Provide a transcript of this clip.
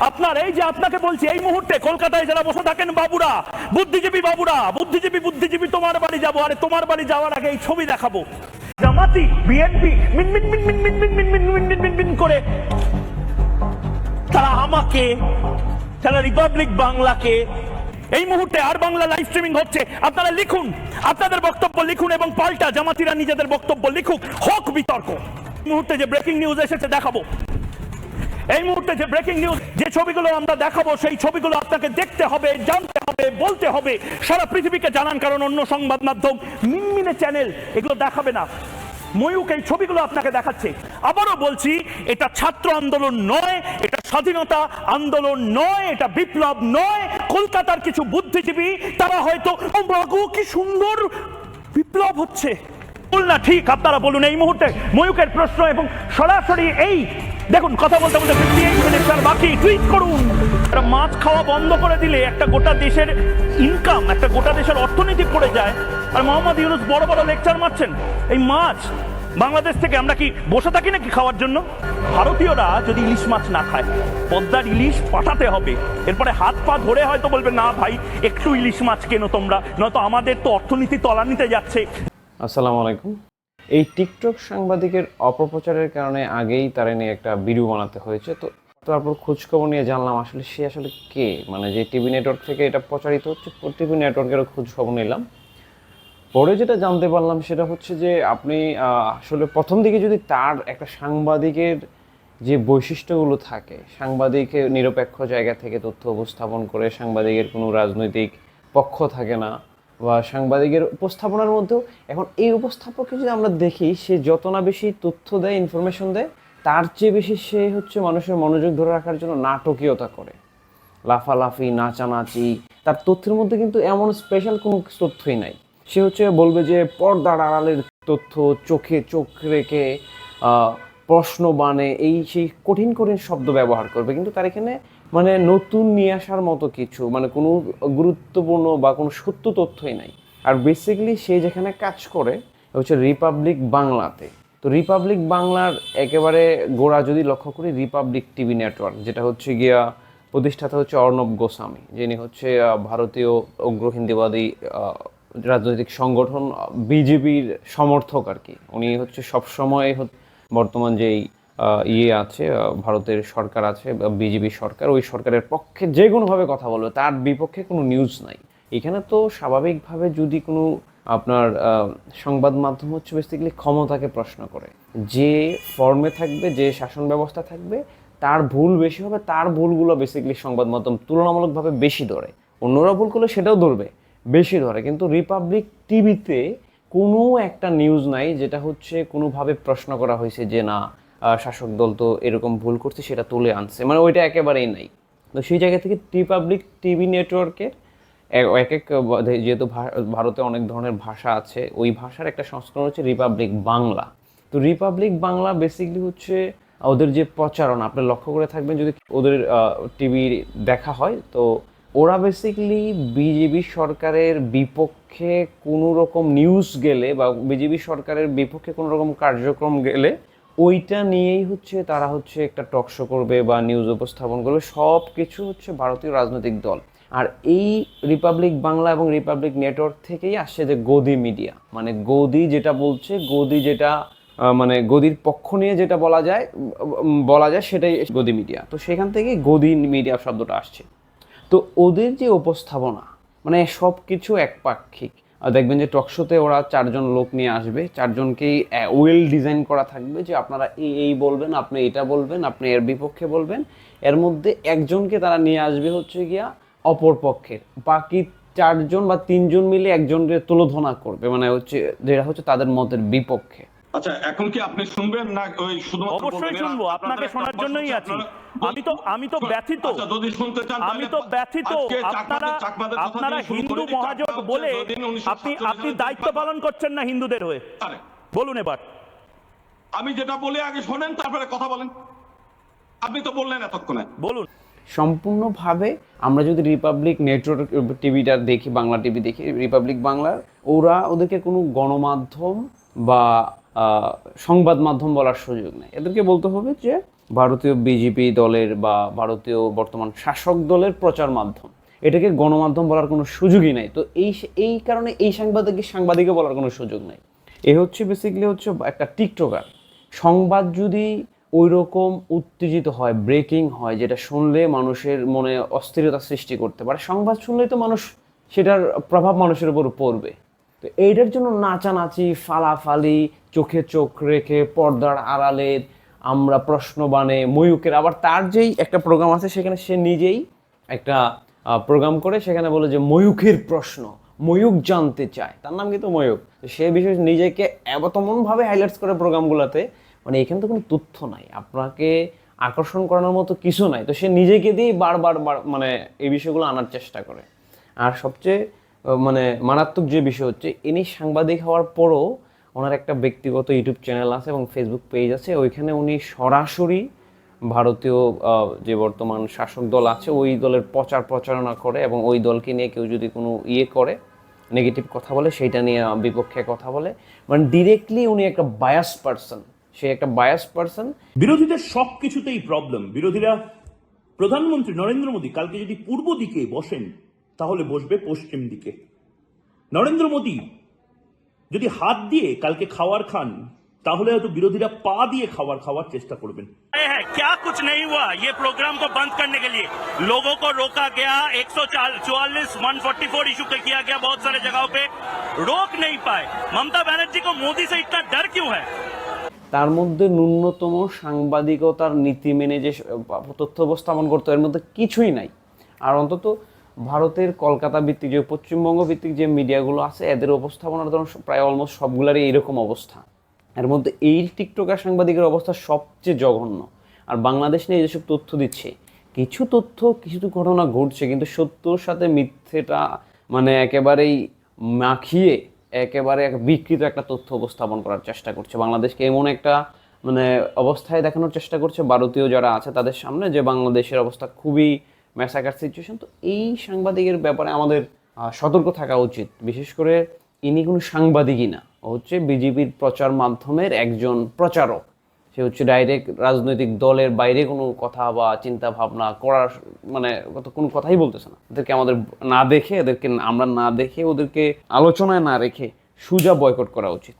আপনার এই যে আপনাকে বলছি এই মুহূর্তে কলকাতায় যারা বসে থাকেন বাবুরা বুদ্ধিজীবী বাবুরা বুদ্ধিজীবী বুদ্ধিজীবী তোমার বাড়ি যাব আরে তোমার বাড়ি যাওয়ার আগে এই ছবি দেখাবো জামাতি বিএনপি মিন মিন মিন মিন মিন মিন মিন মিন মিন মিন মিন মিন করে তারা আমাকে তারা রিপাবলিক বাংলাকে এই মুহূর্তে আর বাংলা লাইভ স্ট্রিমিং হচ্ছে আপনারা লিখুন আপনাদের বক্তব্য লিখুন এবং পাল্টা জামাতিরা নিজেদের বক্তব্য লিখুক হোক বিতর্ক মুহূর্তে যে ব্রেকিং নিউজ এসেছে দেখাবো এই মুহূর্তে যে ব্রেকিং নিউজ যে ছবিগুলো আমরা দেখাবো, সেই ছবিগুলো আপনাকে দেখতে হবে, জানতে হবে, বলতে হবে। সারা পৃথিবীকে জানান, কারণ অন্য সংবাদ মাধ্যম মিনমিনে চ্যানেল এগুলো দেখাবে না। ময়ূক এই ছবিগুলো আপনাকে দেখাচ্ছে। আবারও বলছি, এটা ছাত্র আন্দোলন নয়, এটা স্বাধীনতা আন্দোলন নয়, এটা বিপ্লব নয়। কলকাতার কিছু বুদ্ধিজীবী, তারা হয়তো "ও মাগো কি সুন্দর বিপ্লব হচ্ছে। না ঠিক, আপনারা বলুন এই মুহূর্তে ময়ূকের প্রশ্ন এবং সরাসরি এই, দেখুন, কথা বলতে বলতে ফিফটি এইট মিনিট আর বাকি টুইট করুন। একটা মাছ খাওয়া বন্ধ করে দিলে একটা গোটা দেশের ইনকাম একটা গোটা দেশের অর্থনীতি পড়ে যায়। আর মোহাম্মদ ইউনুস বড় বড় লেকচার মারছেন। এই মাছ, বাংলাদেশ থেকে আমরা কি বসে থাকি নাকি খাওয়ার জন্য? ভারতীয়রা যদি ইলিশ মাছ না খায়, পদ্মার ইলিশ পাঠাতে হবে। এরপরে হাত পা ধরে হয়তো বলবে, না ভাই, একটু ইলিশ মাছ কেনো তোমরা? নয়তো আমাদের তো অর্থনীতি তলানিতে যাচ্ছে। আসসালামু আলাইকুম। এই টিকটক সাংবাদিকের অপপ্রচারের কারণে আগেই তারা নিয়ে একটা ভিডিও বানাতে হয়েছে। তো তারপর খোঁজখবর নিয়ে জানলাম আসলে সে আসলে কে? মানে যে টিভি নেটওয়ার্ক থেকে এটা প্রচারিত হচ্ছে টিভি নেটওয়ার্কেরও খোঁজখবর নিলাম। পরে যেটা জানতে পারলাম সেটা হচ্ছে যে আপনি আসলে প্রথম দিকে যদি তার একটা সাংবাদিকের যে বৈশিষ্ট্যগুলো থাকে সাংবাদিকের নিরপেক্ষ জায়গা থেকে তথ্য উপস্থাপন করে, সাংবাদিকের কোনো রাজনৈতিক পক্ষ থাকে না বা সাংবাদিকের উপস্থাপনার মধ্যেও, এখন এই উপস্থাপককে যদি আমরা দেখি, সে যত না বেশি তথ্য দেয় ইনফরমেশন দেয়, তার চেয়ে বেশি সে হচ্ছে মানুষের মনোযোগ ধরে রাখার জন্য নাটকীয়তা করে। লাফালাফি, নাচানাচি, তার তথ্যের মধ্যে কিন্তু এমন স্পেশাল কোনো তথ্যই নাই। সে হচ্ছে বলবে যে, পর্দার আড়ালের তথ্য, চোখে চোখ রেখে প্রশ্ন বানে এই সেই কঠিন কঠিন শব্দ ব্যবহার করবে। কিন্তু তার এখানে মানে নতুন নিয়ে আসার মতো কিছু মানে কোনো গুরুত্বপূর্ণ বা কোনো সত্য তথ্যই নাই। আর বেসিক্যালি সে যেখানে কাজ করে হচ্ছে রিপাবলিক বাংলাতে। তো রিপাবলিক বাংলার একেবারে গোড়া যদি লক্ষ্য করি রিপাবলিক টিভি নেটওয়ার্ক যেটা হচ্ছে গিয়া প্রতিষ্ঠাতা হচ্ছে অর্ণব গোস্বামী, যিনি হচ্ছে ভারতীয় উগ্র হিন্দিবাদী রাজনৈতিক সংগঠন বিজেপির সমর্থক আর কি। উনি হচ্ছে সবসময় বর্তমান যেই ইয়ে আছে ভারতের সরকার আছে বিজেপি সরকার, ওই সরকারের পক্ষে যে কোনোভাবে কথা বলবে, তার বিপক্ষে কোনো নিউজ নাই। এখানে তো স্বাভাবিকভাবে যদি কোনো আপনার সংবাদ মাধ্যম হচ্ছে বেসিক্যালি ক্ষমতাকে প্রশ্ন করে। যে ফর্মে থাকবে, যে শাসন ব্যবস্থা থাকবে, তার ভুল বেশি হবে, তার ভুলগুলো বেসিক্যালি সংবাদ মাধ্যম তুলনামূলকভাবে বেশি ধরে। অন্যরা ভুল করলে সেটাও ধরবে, বেশি ধরে। কিন্তু রিপাবলিক টিভিতে কোনো একটা নিউজ নাই, যেটা হচ্ছে কোনোভাবে প্রশ্ন করা হয়েছে যে না শাসক দল তো এরকম ভুল করছে, সেটা তুলে আনছে। মানে ওইটা একেবারেই নাই। তো সেই জায়গা থেকে রিপাবলিক টিভি নেটওয়ার্কের এক- এক যেহেতু ভারতে অনেক ধরনের ভাষা আছে, ওই ভাষার একটা সংস্করণ হচ্ছে রিপাবলিক বাংলা তো রিপাবলিক বাংলা বেসিকলি হচ্ছে ওদের যে প্রচারণা, আপনি লক্ষ্য করে থাকবেন, যদি ওদের টিভি দেখা হয়, তো ওরা বেসিক্যালি বিজেপি সরকারের বিপক্ষে কোনো রকম নিউজ গেলে বা বিজেপি সরকারের বিপক্ষে কোনো রকম কার্যক্রম গেলে ওইটা নিয়েই হচ্ছে তারা হচ্ছে একটা টক শো করবে বা নিউজ উপস্থাপন করবে। সব কিছু হচ্ছে ভারতীয় রাজনৈতিক দল। আর এই রিপাবলিক বাংলা এবং রিপাবলিক নেটওয়ার্ক থেকেই আসছে যে গদি মিডিয়া মানে গদি যেটা বলছে গদি যেটা মানে গদির পক্ষ নিয়ে যেটা বলা যায় বলা যায় সেটাই গদি মিডিয়া তো সেখান থেকে গদি মিডিয়া শব্দটা আসছে। তো ওদের যে উপস্থাপনা মানে সব কিছু একপাক্ষিক। দেখবেন যে টকশোতে ওরা চারজন লোক নিয়ে আসবে চারজনকেই ওয়েল ডিজাইন করা থাকবে যে আপনারা এই এই বলবেন আপনি এটা বলবেন আপনি এর বিপক্ষে বলবেন। এর মধ্যে একজনকে তারা নিয়ে আসবে হচ্ছে গিয়া অপর পক্ষের। বাকি চারজন বা তিনজন মিলে একজনকে তুলোধনা করবে মানে হচ্ছে যেটা হচ্ছে তাদের মতের বিপক্ষে। আচ্ছা এখন কি আপনি শুনবেন না ওই শুধুমাত্র অবশ্যই শুনব আপনাকে শোনার জন্যই আছি। আমি তো আমি তো ব্যথিত। আচ্ছা আমি তো ব্যথিত। আপনারা আপনারা হিন্দু মহাজোট বলে আপনি আপনি দায়িত্ব পালন করছেন না হিন্দুদের হয়ে। বলুন এবার। আমি যেটা বলি আগে শোনেন তারপরে কথা বলেন। আপনি তো বললেন এতক্ষণে। বলুন। সম্পূর্ণভাবে আমরা যদি রিপাবলিক নেটওয়ার্ক টিভিটা দেখি বাংলা টিভি দেখি রিপাবলিক বাংলার ওরা ওদেরকে কোনো গণমাধ্যম বা আহ, সংবাদ মাধ্যম বলার সুযোগ নেই। এদেরকে বলতে হবে যে ভারতীয় বিজেপি দলের বা ভারতীয় বর্তমান শাসক দলের প্রচার মাধ্যম। এটাকে গণমাধ্যম বলার কোনো সুযোগই নাই। তো এই এই কারণে এই সাংবাদিককে সাংবাদিকও বলার কোনো সুযোগ নাই। এ হচ্ছে বেসিক্যালি হচ্ছে একটা টিকটকার। সংবাদ যদি ওই রকম উত্তেজিত হয় ব্রেকিং হয়, যেটা শুনলে মানুষের মনে অস্থিরতা সৃষ্টি করতে পারে, সংবাদ শুনলেই তো মানুষ সেটার প্রভাব মানুষের উপর পড়বে। তো এইটার জন্য নাচানাচি, ফালাফালি, চোখে চোখ রেখে পর্দার আড়ালে আমরা প্রশ্ন বানে ময়ূকের। আবার তার যেই একটা প্রোগ্রাম আছে, সেখানে সে নিজেই একটা প্রোগ্রাম করে, সেখানে বলে যে ময়ূকের প্রশ্ন, ময়ূক জানতে চায়। তার নাম কিন্তু ময়ূক। সে বিষয়ে নিজেকে এমনভাবে হাইলাইটস করে প্রোগ্রামগুলোতে মানে এখানে তো কোনো তথ্য নাই। আপনাকে আকর্ষণ করানোর মতো কিছু নাই। তো সে নিজেকে দিয়েই বারবার, বার- মানে এই বিষয়গুলো আনার চেষ্টা করে। আর সবচেয়ে মানে মারাত্মক যে বিষয় হচ্ছে, ইনি সাংবাদিক হওয়ার পরও ওনার একটা ব্যক্তিগত ইউটিউব চ্যানেল আছে এবং ফেসবুক পেজ আছে, ওইখানে উনি সরাসরি ভারতীয় যে বর্তমান শাসক দল আছে, ওই দলের প্রচার প্রচারণা করে এবং ওই দলকে নিয়ে কেউ যদি কোনো ইয়ে করে নেগেটিভ কথা বলে, সেইটা নিয়ে বিপক্ষে কথা বলে। মানে ডিরেক্টলি উনি একটা বায়াস পার্সন সে একটা বায়াস পার্সন বিরোধীদের সব কিছুতেই প্রবলেম বিরোধীরা, প্রধানমন্ত্রী নরেন্দ্র মোদী কালকে যদি পূর্ব দিকে বসেন, তাহলে বসবে পশ্চিম দিকে। নরেন্দ্র মোদী যদি হাত দিয়ে কালকে খাওয়ার খান তাহলে হয়তো বিরোধীরা পা দিয়ে খাবার খাওয়ার চেষ্টা করবেন है क्या कुछ नहीं हुआ ये प्रोग्राम को बंद करने के लिए लोगों को रोका गया एक सौ चौवालीस वन फोर्टी फोर इशू किया गया बहुत सारे जगहों पे रोक नहीं पाए ममता बनर्जी को मोदी से इतना डर क्यों है তার মধ্যে ন্যূনতম সাংবাদিকতার নীতি মেনে যে স- তথ্য উপস্থাপন করতো এর মধ্যে কিছুই নাই আর অন্তত ভারতের কলকাতা ভিত্তিক যে, পশ্চিমবঙ্গ ভিত্তিক যে মিডিয়াগুলো আছে, এদের উপস্থাপনার ধরুন প্রায় অলমোস্ট সবগুলারই এইরকম অবস্থা। এর মধ্যে এই টিকটকার সাংবাদিকের অবস্থা সবচেয়ে জঘন্য। আর বাংলাদেশ নিয়ে যেসব তথ্য দিচ্ছে, কিছু তথ্য, কিছু ঘটনা ঘটছে, কিন্তু সত্যর সাথে মিথ্যেটা মানে একেবারেই মাখিয়ে, একেবারে এক বিকৃত একটা তথ্য উপস্থাপন করার চেষ্টা করছে। বাংলাদেশকে এমন একটা মানে অবস্থায় দেখানোর চেষ্টা করছে, ভারতীয় যারা আছে তাদের সামনে, যে বাংলাদেশের অবস্থা খুবই ম্যাসাকার সিচুয়েশন তো এই সাংবাদিকের ব্যাপারে আমাদের সতর্ক থাকা উচিত। বিশেষ করে ইনি কোনো সাংবাদিকই না। হচ্ছে বিজেপির প্রচার মাধ্যমের একজন প্রচারক। সে হচ্ছে ডাইরেক্ট রাজনৈতিক দলের বাইরে কোনো কথা বা চিন্তা ভাবনা করার মানে কোনো কথাই বলতেছে না। এদেরকে আমাদের না দেখে, এদেরকে আমরা না দেখে, ওদেরকে আলোচনায় না রেখে সুজা বয়কট করা উচিত।